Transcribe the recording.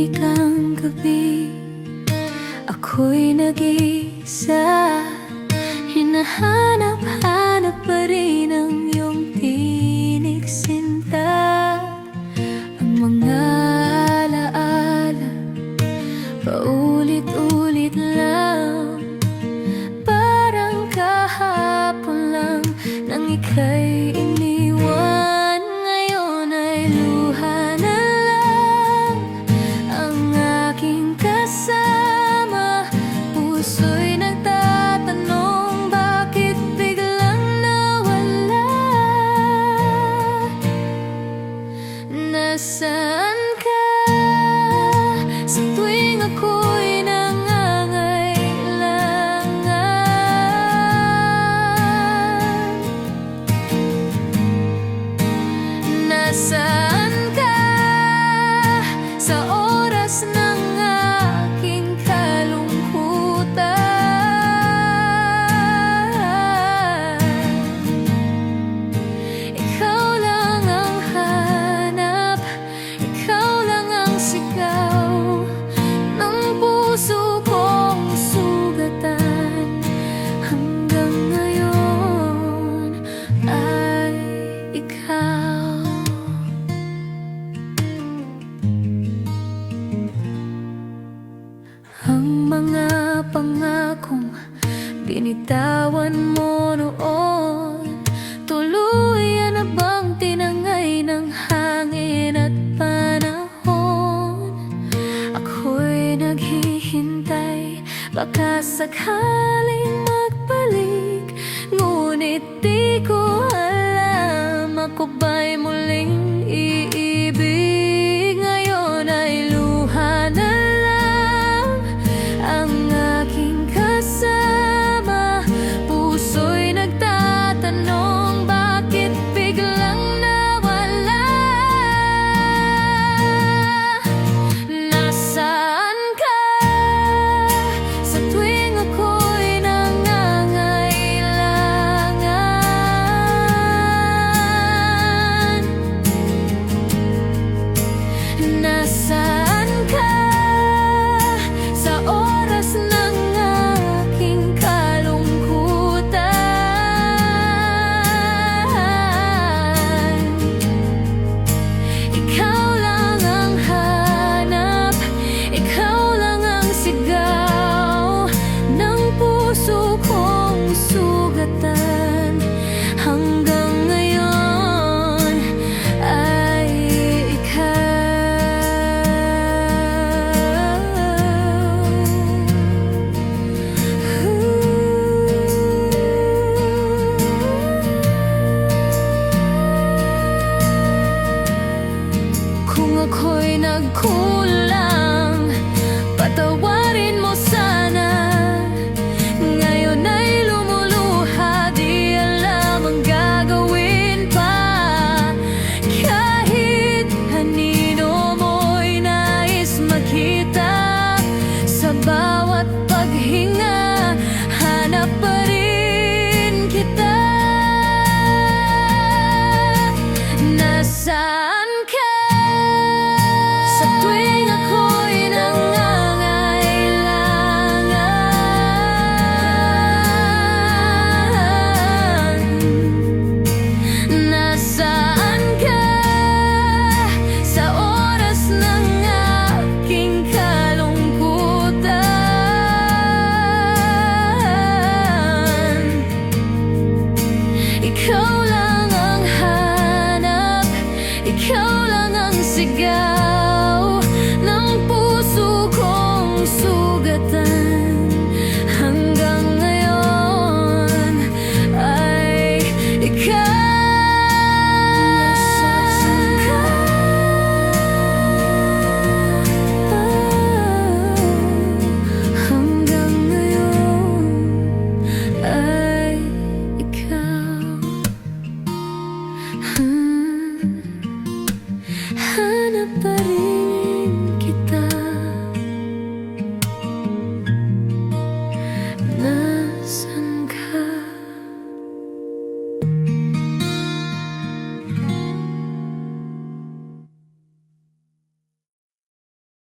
Tahimik ang gabi. Ako'y nag-isa Hinahanap-hanap pa rin ang lesson. bitawan mo noon. Tuluyan na bang tinangay ng hangin at panahon? Ako'y naghihintay Baka sakaling magbalik. Ngunit di ako'y nagkulang. 현란한 시간